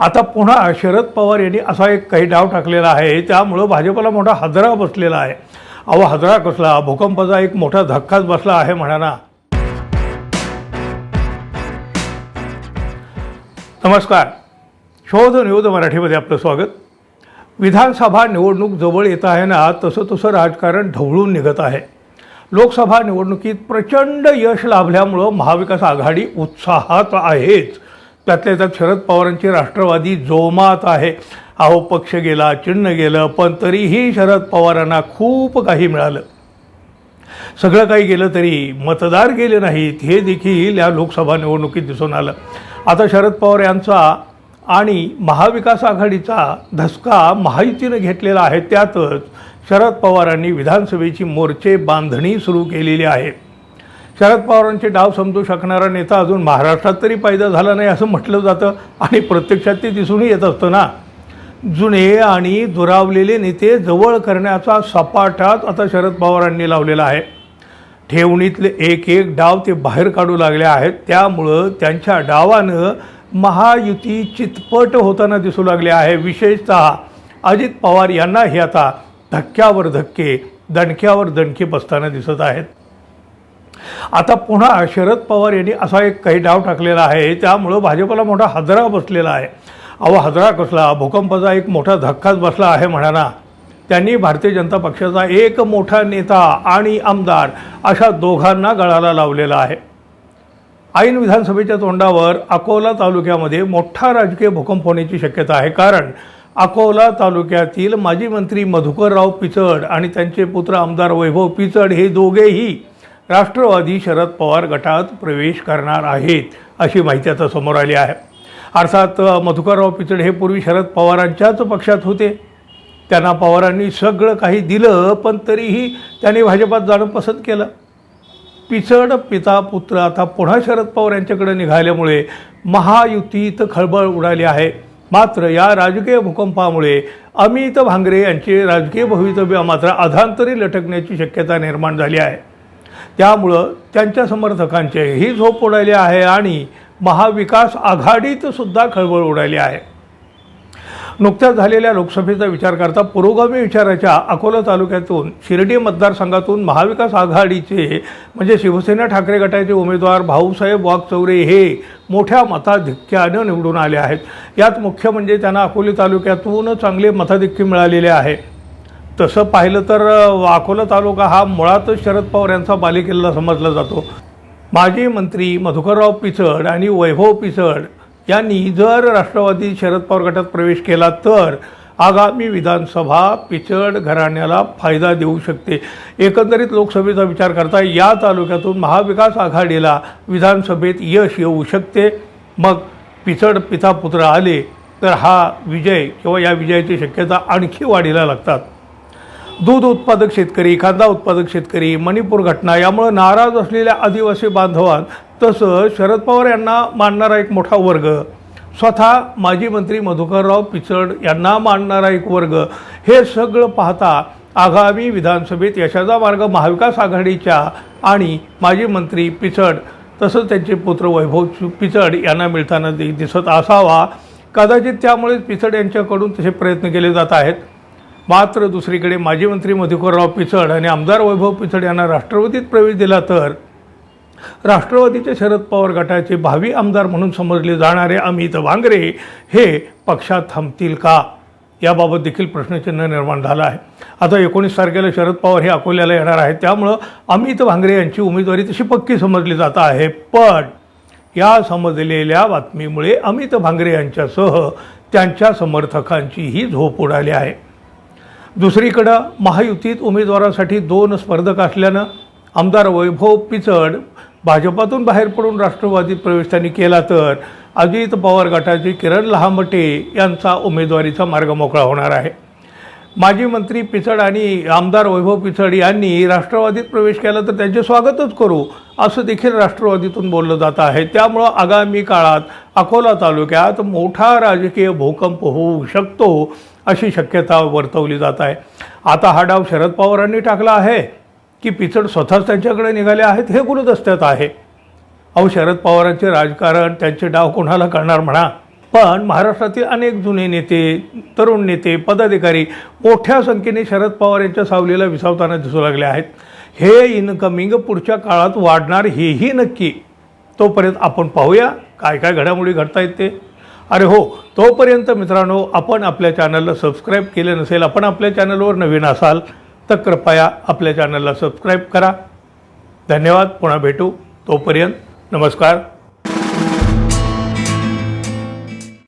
आता पुन्हा शरद पवार यांनी असा एक काही डाव टाकलेला आहे त्यामुळं भाजपला मोठा हजरा बसलेला आहे. अहो हजरा कसला? भूकंपाचा एक मोठा धक्काच बसला आहे म्हणा ना. नमस्कार. शोध न्यूज मराठीमध्ये आपलं स्वागत. विधानसभा निवडणूक जवळ येत आहे ना तसं तसं राजकारण ढवळून निघत आहे. लोकसभा निवडणुकीत प्रचंड यश लाभल्यामुळं महाविकास आघाडी उत्साहात आहेच. त्यातल्या त्यात शरद पवारांची राष्ट्रवादी जोमात आहे. अहो पक्ष गेला चिन्ह गेलं पण तरीही शरद पवारांना खूप काही मिळालं. सगळं काही गेलं तरी मतदार गेले नाहीत हे देखील या लोकसभा निवडणुकीत दिसून आलं. आता शरद पवार यांचा आणि महाविकास आघाडीचा धसका महायुतीनं घेतलेला आहे त्यातच शरद पवारांनी विधानसभेची मोर्चे बांधणी सुरू केलेली आहे. शरद पवारांचे डाव समजू शकणारा नेता अजून महाराष्ट्रात तरी पैदा झाला नाही असं म्हटलं जातं आणि प्रत्यक्षात ते दिसूनही येत असतं ना. जुने आणि दुरावलेले नेते जवळ करण्याचा सपाटात आता शरद पवारांनी लावलेला आहे. ठेवणीतले एक एक डाव ते बाहेर काढू लागले आहेत. त्यामुळं त्यांच्या डावानं महायुती चितपट होताना दिसू लागले आहे. विशेषतः अजित पवार यांनाही आता धक्क्यावर धक्के दणक्यावर दणके बसताना दिसत आहेत. आता पुन्हा शरद पवार यांनी असा एक काही डाव टाकलेला आहे त्यामुळं भाजपला मोठा हजरा बसलेला आहे. अहो हजरा कसला? भूकंपाचा एक मोठा धक्काच बसला आहे म्हणा ना त्यांनी भारतीय जनता पक्षाचा एक मोठा नेता आणि आमदार अशा दोघांना गळाला लावलेला आहे. ऐन विधानसभेच्या तोंडावर अकोला तालुक्यामध्ये मोठा राजकीय भूकंप होण्याची शक्यता आहे. कारण अकोला तालुक्यातील माजी मंत्री मधुकरराव पिचड आणि त्यांचे पुत्र आमदार वैभव पिचड हे दोघेही राष्ट्रवादी शरद पवार गटात प्रवेश करणार आहेत अशी माहिती आता समोर आली आहे. अर्थात मधुकरराव पिचड हे पूर्वी शरद पवारांच्याच पक्षात होते. त्यांना पवारांनी सगळं काही दिलं पण तरीही त्यांनी भाजपात जाणं पसंत केलं. पिचड पिता पुत्र आता पुन्हा शरद पवार यांच्याकडे निघाल्यामुळे महायुतीत खळबळ उडाली आहे. मात्र या राजकीय भूकंपामुळे अमित भांगरे यांचे राजकीय भवितव्य मात्र अधांतरी लटकण्याची शक्यता निर्माण झाली आहे. त्यामुळं त्यांच्या समर्थकांचे ही झोप उडाली आहे आणि महाविकास आघाडीत सुद्धा खळबळ उडाली आहे. नुकत्याच झालेल्या लोकसभेचा विचार करता पुरोगामी विचाराच्या अकोला तालुक्यातून शिर्डी मतदारसंघातून महाविकास आघाडीचे म्हणजे शिवसेना ठाकरे गटाचे उमेदवार भाऊसाहेब वाघचौरे हे मोठ्या मताधिक्यानं निवडून आले आहेत. यात मुख्य म्हणजे त्यांना अकोले तालुक्यातून चांगले मताधिक्य मिळालेले आहे. तसं पाहिलं तर अकोला तालुका हा मुळातच शरद पवार यांचा बालेकिल्ला समजला जातो. माजी मंत्री मधुकरराव पिचड आणि वैभव पिचड यांनी जर राष्ट्रवादी शरद पवार गटात प्रवेश केला तर आगामी विधानसभा पिचड घराण्याला फायदा देऊ शकते. एकंदरीत लोकसभेचा विचार करता या तालुक्यातून महाविकास आघाडीला विधानसभेत यश येऊ शकते. मग पिचड पिता पुत्र आले तर हा विजय किंवा या विजयाची शक्यता आणखी वाढीला लागतात. दूध उत्पादक शेतकरी कांदा उत्पादक शेतकरी मणिपूर घटना यामुळं नाराज असलेल्या आदिवासी बांधवात तसं शरद पवार यांना मानणारा एक मोठा वर्ग. स्वतः माजी मंत्री मधुकरराव पिचड यांना मानणारा एक वर्ग. हे सगळं पाहता आगामी विधानसभेत यशाचा मार्ग महाविकास आघाडीच्या आणि माजी मंत्री पिचड तसंच त्यांचे पुत्र वैभव पिचड यांना मिळताना दिसत असावा. कदाचित त्यामुळेच पिचड यांच्याकडून तसे प्रयत्न केले जात आहेत. मात्र दुसरीकडे माजी मंत्री मधुकरराव पिचड आणि आमदार वैभव पिचड यांना राष्ट्रवादीत प्रवेश दिला तर राष्ट्रवादीचे शरद पवार गटाचे भावी आमदार म्हणून समजले जाणारे अमित वांगरे हे पक्षात थांबतील का? याबाबत देखील प्रश्नचिन्ह निर्माण झालं आहे. आता एकोणीस तारखेला शरद पवार हे अकोल्याला येणार आहेत. त्यामुळं अमित भांगरे यांची उमेदवारी तशी पक्की समजली जात आहे. पण या समजलेल्या बातमीमुळे अमित भांगरे यांच्यासह त्यांच्या समर्थकांचीही झोप उडाली आहे. दुसरीकडं महायुतीत उमेदवारासाठी दोन स्पर्धक असल्यानं आमदार वैभव पिचड भाजपातून बाहेर पडून राष्ट्रवादीत प्रवेश त्यांनी केला तर अजित पवार गटाचे किरण लहामटे यांचा उमेदवारीचा मार्ग मोकळा होणार आहे. माजी मंत्री पिचड आणि आमदार वैभव पिचड यांनी राष्ट्रवादीत प्रवेश केला तर त्यांचे स्वागतच करू असं देखील राष्ट्रवादीतून बोललं जात आहे. त्यामुळं आगामी काळात अकोला तालुक्यात मोठा राजकीय भूकंप होऊ शकतो अशी शक्यता वर्तवली जात आहे. आता हा डाव शरद पवारांनी टाकला आहे की पिचड स्वतःच त्यांच्याकडे निघाले आहेत हे गुणदस्त्यात आहे. अहो शरद पवारांचे राजकारण त्यांचे डाव कोणाला करणार म्हणा? पण महाराष्ट्रातील अनेक जुने नेते तरुण नेते पदाधिकारी मोठ्या संख्येने शरद पवार यांच्या सावलीला विसावताना दिसू लागले आहेत. हे इनकमिंग पुढच्या काळात वाढणार हेही नक्की. तोपर्यंत आपण पाहूया काय काय घडामोडी घडता येते ते. अरे हो तोपर्यंत मित्रांनो आपण आपल्या चॅनलला सबस्क्राईब केले नसेल आपण आपल्या चॅनलवर नवीन असाल तर कृपया आपल्या चॅनलला सबस्क्राईब करा. धन्यवाद पुन्हा भेटू. तोपर्यंत नमस्कार.